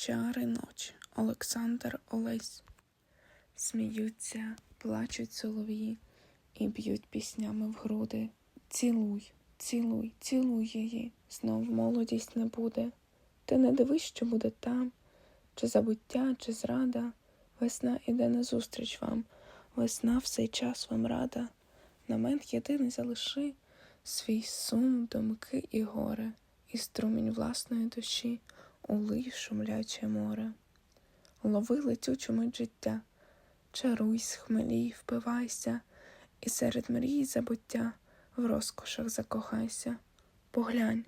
Чари ночі Олександр Олесь. Сміються, плачуть солов'ї і б'ють піснями в груди. Цілуй, цілуй, цілуй її, знов молодість не буде. Ти не дивись, що буде там, чи забуття, чи зрада. Весна іде назустріч вам, весна в цей час вам рада. Намент єдиний залиши свій сум, думки і горе, і струмінь власної душі улий в шумляче море. Лови летючу мить життя, чаруйсь, хмелій, впивайся, і серед мрій забуття в розкошах закохайся. Поглянь,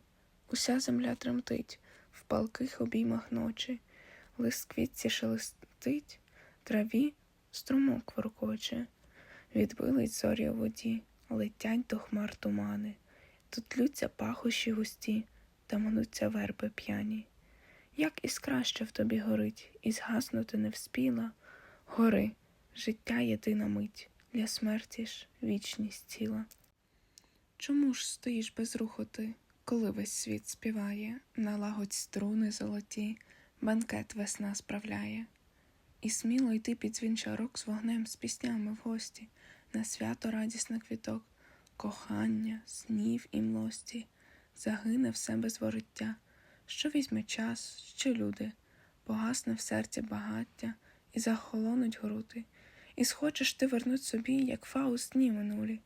уся земля тремтить в палких обіймах ночі, лист квітці шелестить, траві струмок воркоче, відбилить зорі у воді, летять до хмар тумани, тут лються пахощі густі, та мануться верби п'яні. Як іскра, що в тобі горить, і згаснути не вспіла, гори, життя єдина мить, для смерті ж вічність ціла. Чому ж стоїш без руху ти, коли весь світ співає, налагодь струни золоті, банкет весна справляє? І сміло йти під дзвінчарок з вогнем, з піснями в гості, на свято радісних квіток, кохання, снів і млості, загине все без вороття, що візьме час, що люди, погасне в серці багаття, і захолонуть груди, і схочеш ти вернуть собі, як фауст дні минулі.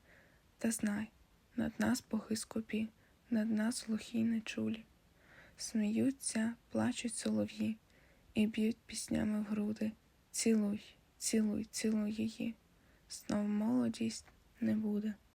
Та знай, над нас боги скупі, над нас глухі нечулі. Сміються, плачуть солов'ї і б'ють піснями в груди. Цілуй, цілуй, цілуй її, знов молодість не буде.